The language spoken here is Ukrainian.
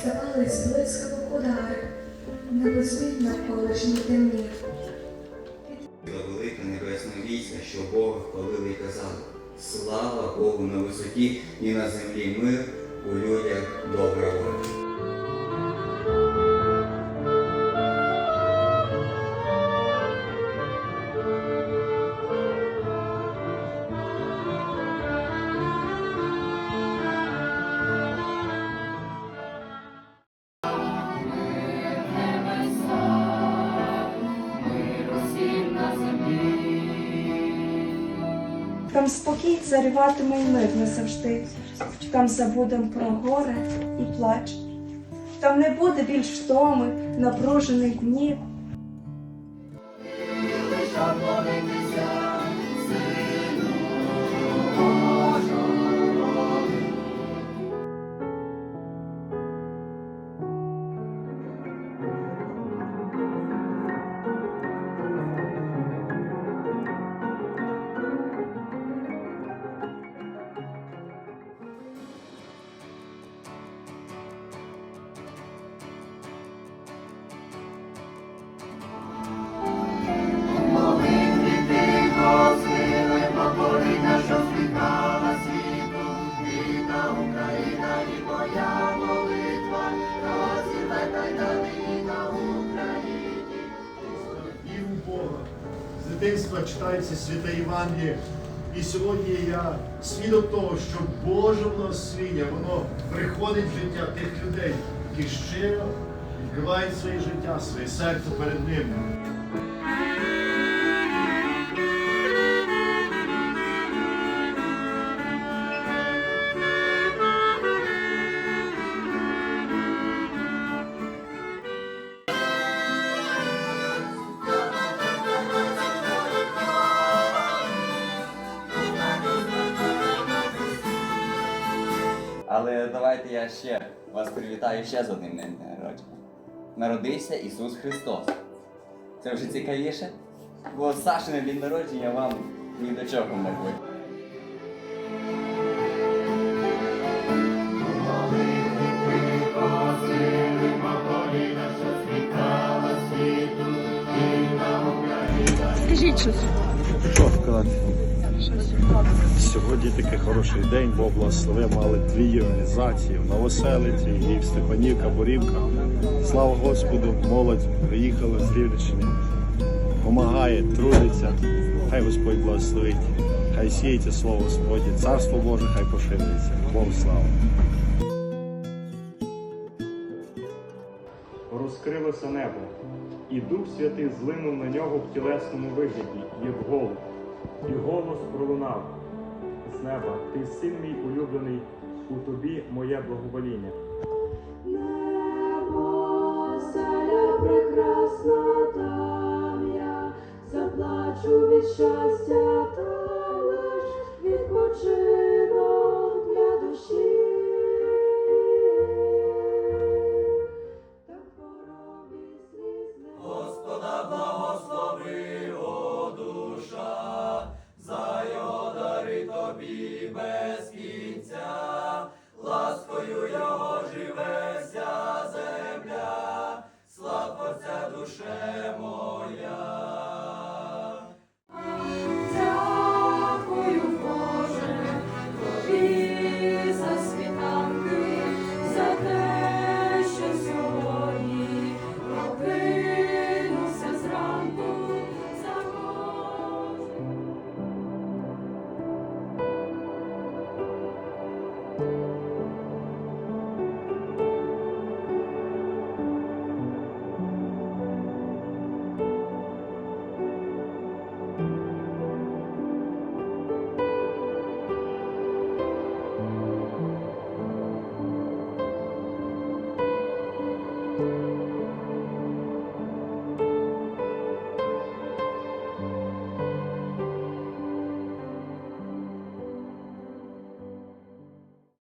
здавались блискавок удари, небосвіт навколишній темні. Велика небесна війська, що Бога хвалили і казали. Слава Богу на висоті і на землі мир у людях добра воля. Там спокій царюватиме й мир назавжди, там забудем про горе і плач. Там не буде більш втоми, напружених днів. З дитинства читається святе Євангеліє. І сьогодні я свідок того, що Боже благословіння, воно приходить в життя тих людей, які щиро відкривають своє життя, своє серце перед ним. Давайте я ще вас привітаю ще з одним днем народження. Народився Ісус Христос. Це вже цікавіше, бо Сашине день народження вам ні до чого, мабуть. Скажіть щось. Що сказати? Сьогодні такий хороший день, Бог благословив, мали дві організації в Новоселиці і в Степанівка, Борівка. Слава Господу, молодь приїхала з Рівненщини, допомагає, трудиться. Хай Господь благословить, хай сіється слово Господнє, царство Боже, хай поширюється. Богу слава. Розкрилося небо, і Дух Святий злинув на нього в тілесному вигляді, як голуб, і голос пролунав з неба, ти син мій улюблений, у тобі моє благовоління. Небо, селя прекрасна там я заплачу від щастя. Shame.